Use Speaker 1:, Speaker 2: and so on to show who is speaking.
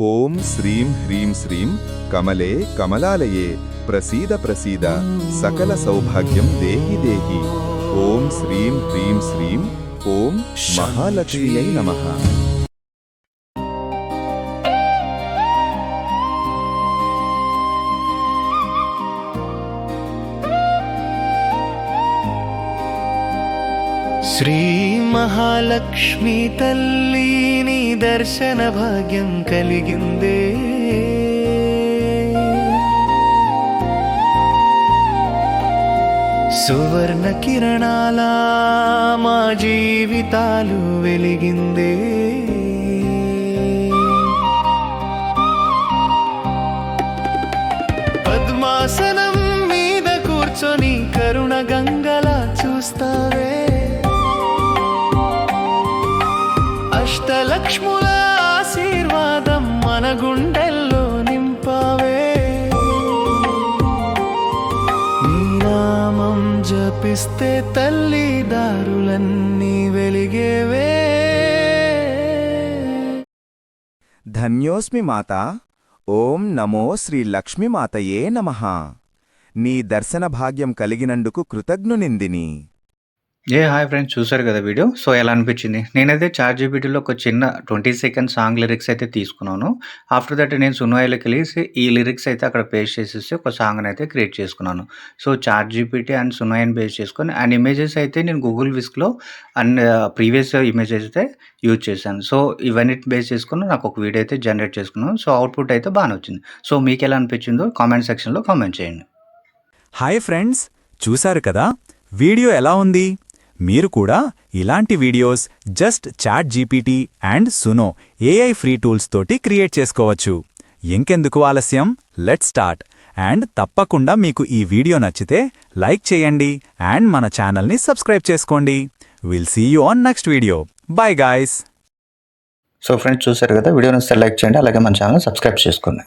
Speaker 1: ఓం శ్రీం హ్రీం శ్రీం కమలే కమలాలయే ప్రసీద ప్రసీద సకల సౌభాగ్యం దేహి దేహి. ఓం శ్రీం హ్రీం శ్రీం ఓం మహాలక్ష్మ్యై నమః.
Speaker 2: శ్రీ మహాలక్ష్మి తల్లి నీ దర్శన భాగ్యం కలిగిందే. సువర్ణ కిరణాల మా జీవితాలు వెలిగిందే. పద్మాసనం మీద కూర్చొని కరుణ గంగలా చూస్తావే. అష్టలక్ష్ముల ఆశీర్వాదం మన గుండెల్లో నింపావే. నామం జపిస్తే తల్లి దారులన్నీ వెలిగేవే.
Speaker 1: ధన్యోస్మి మాత ఓం నమో శ్రీ లక్ష్మీమాతయే నమః. నీ దర్శన భాగ్యం కలిగినందుకు కృతజ్ఞునిందిని.
Speaker 3: ఏ హాయ్ ఫ్రెండ్స్ చూసారు కదా వీడియో? సో ఎలా అనిపించింది? నేనైతే చార్ట్ జీబీటీలో ఒక చిన్న ట్వంటీ సెకండ్ సాంగ్ లిరిక్స్ అయితే తీసుకున్నాను. ఆఫ్టర్ దట్ నేను సునోయిలోకి కలిసి ఈ లిరిక్స్ అయితే అక్కడ పేస్ట్ చేసేసి ఒక సాంగ్ని అయితే క్రియేట్ చేసుకున్నాను. సో చార్ట్ జీబీటీ అండ్ సునోయిని బేస్ చేసుకొని అండ్ ఇమేజెస్ అయితే నేను గూగుల్ విస్క్లో అండ్ ప్రీవియస్ ఇమేజెస్ అయితే యూజ్ చేశాను. సో ఇవన్నీ బేస్ చేసుకుని నాకు ఒక వీడియో అయితే జనరేట్ చేసుకున్నాను. సో అవుట్పుట్ అయితే బాగానే వచ్చింది. సో మీకు ఎలా అనిపించిందో కామెంట్ సెక్షన్లో కామెంట్ చేయండి.
Speaker 4: హాయ్ ఫ్రెండ్స్ చూశారు కదా? వీడియో ఎలా ఉంది? మీరు కూడా ఇలాంటి videos just ChatGPT and Suno AI free tools తోటి క్రియేట్ చేసుకోవచ్చు. ఇంకెందుకు ఆలస్యం? లెట్ స్టార్ట్ అండ్ తప్పకుండా మీకు ఈ వీడియో నచ్చితే లైక్ చేయండి అండ్ మన ఛానల్ని సబ్స్క్రైబ్ చేసుకోండి. Will see you on next video bye guys
Speaker 3: so friends చూసారు కదా? వీడియో నచ్చితే లైక్ చేయండి అలాగే మన ఛానల్ సబ్స్క్రైబ్ చేసుకోండి.